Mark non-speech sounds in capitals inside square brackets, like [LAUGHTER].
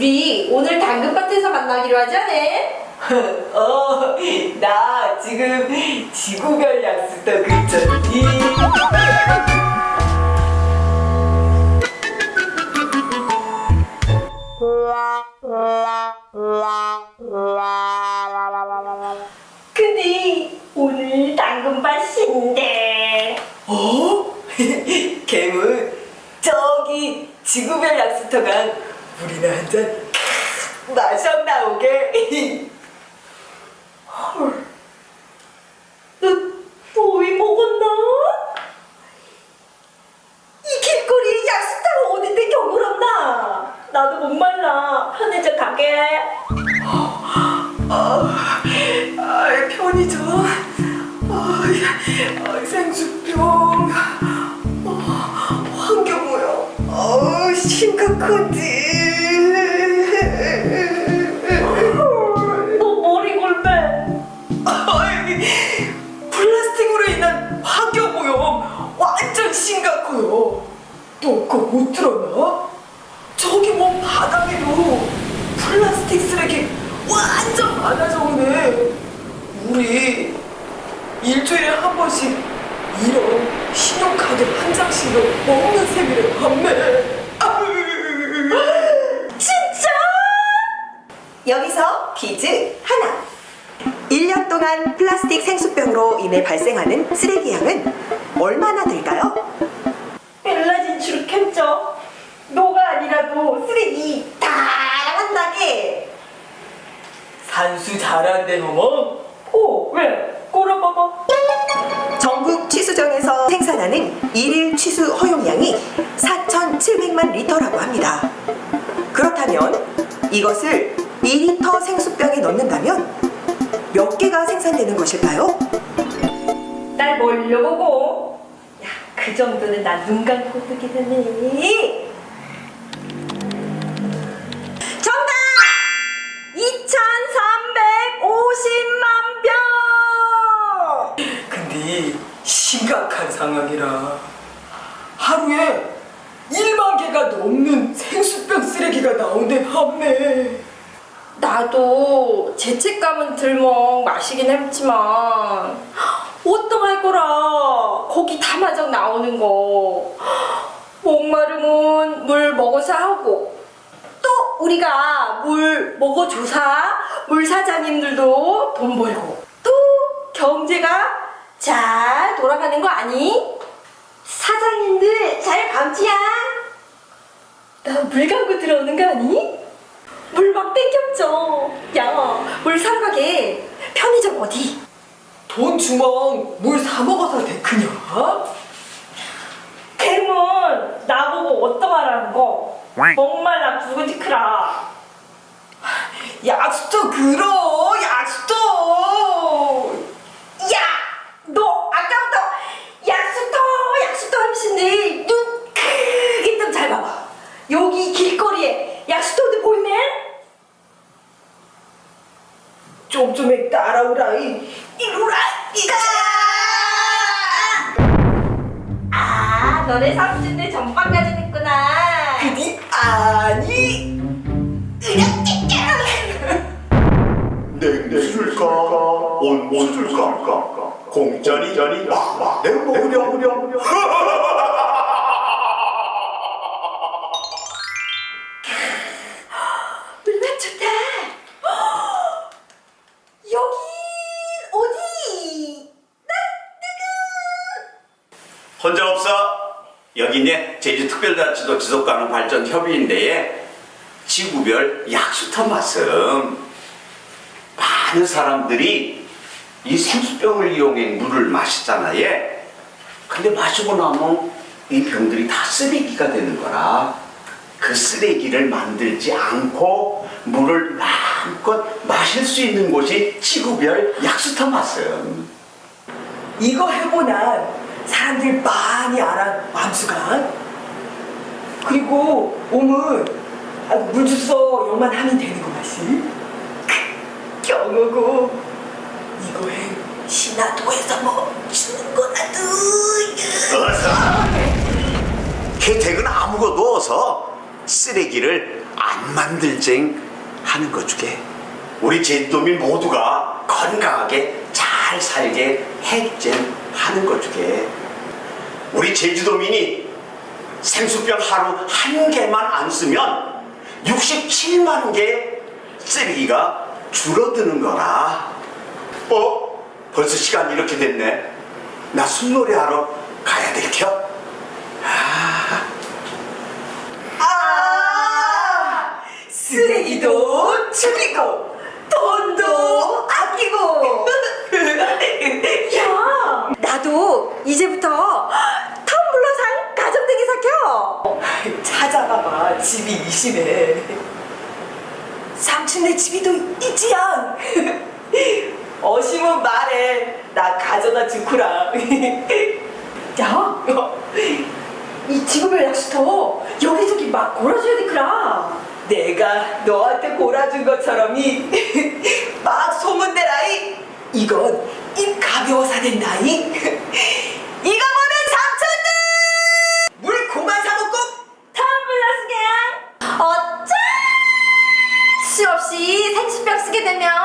야, 우리 오늘 당근밭에서 만나기로 하자네. [LAUGHS] 어, 나 지금 지구별 약수터 그쳤니? 근데 오늘 당근밭인데. 어? [LAUGHS] 개문 저기 지구별 약수터 간 물이나 한잔 마셔 나오게. 너 더위 먹었나? 이 길거리에 약수터가 어딘데 겨울었나? 나도 목말라. 편의점 가게. 아, 편의점, 생수병, 아, 환경오염, 아, 심각하지. 또 그거 못 들었나? 저기 뭐 바닥에도 플라스틱 쓰레기 완전 많아져 오네. 우리 일주일에 한 번씩 이런 신용카드 한 장씩을 먹는 셈이래 판매. 진짜? 여기서 퀴즈 하나. 1년 동안 플라스틱 생수병으로 인해 발생하는 쓰레기 양은 얼마나 될까요? 캡죠. 너가 아니라도 쓰레기 다 나간다게. 산수 잘한대 뭐. 오, 왜? 꼬라봐봐. 전국 취수정에서 생산하는 일일 취수 허용량이 4,700만 리터라고 합니다. 그렇다면 이것을 2리터 생수병에 넣는다면 몇 개가 생산되는 것일까요? 날 몰려보고. 야, 그 정도는 난눈 감고 뜨기 전에. 정답! 2,350만 병! 근데 심각한 상황이라 하루에 1만 개가 넘는 생수병 쓰레기가 나온대 판매 나도 죄책감은 들먹 마시긴 했지만 어떡할 거라 거기 다마적 나오는 거 목마름은 물 먹어서 하고 또 우리가 물 먹어줘서 물 사장님들도 돈 벌고 또 경제가 잘 돌아가는 거 아니? 사장님들 잘 감지야 나 물 감고 들어오는 거 아니? 물 막 땡겼죠. 야, 물 사러 가게. 편의점 어디? 돈 주먹 물 사 먹어서 데크냐? 대문 나보고 어떤 말하는 거? 목말라 굵은지 크라. 약수터 그러 약수터 야, 너 아까부터 약수터 약수터 하시는데 눈 크게 좀 잘 봐봐. 여기 길거리에 약수터도 보이네? 좀 좀 따라오라 이 이리오라 이가. 아, 너네 삼촌네 전방까지 됐구나. 그니 아니. 냉수줄까 온수줄까 공짜리 내가 먹으렴 여기는 제주특별자치도 지속가능 발전 협의인데에 지구별 약수터 말씀. 많은 사람들이 이 생수병을 이용해 물을 마시잖아요. 근데 마시고 나면 이 병들이 다 쓰레기가 되는 거라. 그 쓰레기를 만들지 않고 물을 마음껏 마실 수 있는 곳이 지구별 약수터 말씀. 이거 해보나 사람들 많이 알아 암수가. 그리고 옴은 아, 물 주서 영만 하면 되는 거 맛이 경우고 이거 해 신화도에서 뭐 주는 거라도. 어서 혜택은 아무것도 없어 쓰레기를 안 만들쟁 하는 것 중에 우리 제주도민 모두가 건강하게 잘 살게 해쟁 하는 것 중에 우리 제주도민이 생수병 하루 한 개만 안 쓰면 67만 개 쓰레기가 줄어드는 거라. 어? 벌써 시간이 이렇게 됐네. 나 숨놀이 하러 가야 될 겨? 아, 쓰레기도 줄이고 돈도 아끼고. 야, 나도 이제부터 텀블러상 가정되게 사켜. 찾아봐봐 집이 이심해 삼촌네 집이도 있지양 [LAUGHS] 어심은 말해. 나 가져다 주쿠라. [LAUGHS] 야, 이 지구별 약수터 여기저기 막 골아줘야 되크라. 내가 너한테 골아준 것처럼이. [LAUGHS] 막 소문내라이. 이건 입 가벼워서 된다이 then now